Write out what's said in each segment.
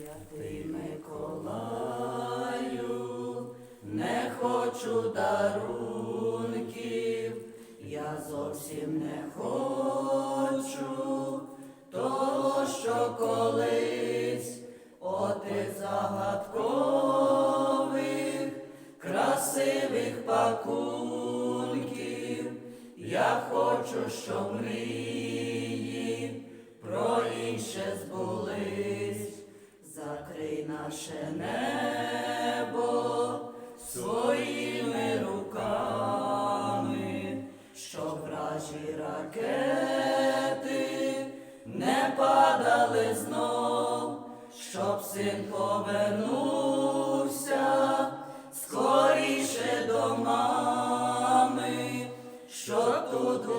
Святий Миколаю, не хочу дарунків, я зовсім не хочу того, що колись отець загадкових, красивих пакунків. Я хочу, щоб мрії про інше збулись. Закрий наше небо своїми руками, щоб вражі ракети не падали знов, щоб син повернувся скоріше до мами, щоб тут в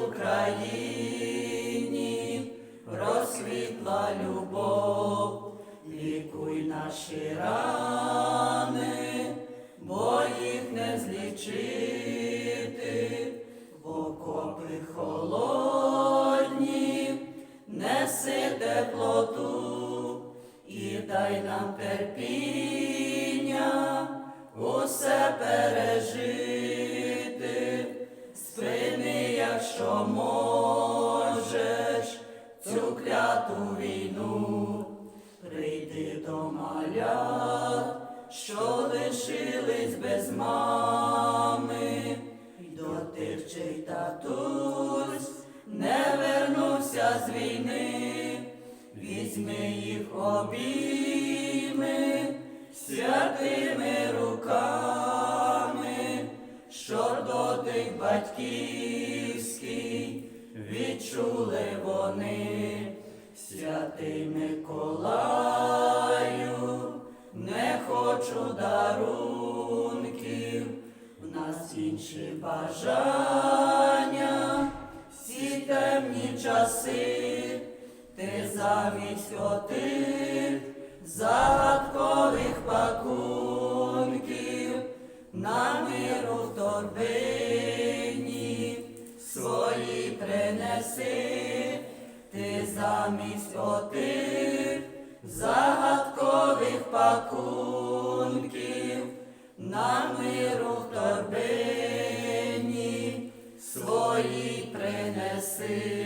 злічити, в окопи холодні, неси теплоту і дай нам терпіння усе пережити, спини, якщо можеш, цю кляту війну. Прийди до малят, що лишились без мами, вернувся з війни, візьми їх обійми святими руками, що дотик батьківський відчули вони. Святий Миколаю, не хочу дарунків, в нас інші бажання, ці темні часи, ти замість отих загадкових пакунків на миру в торбині свої принеси, ти замість отих загадкових пакунків на миру. see.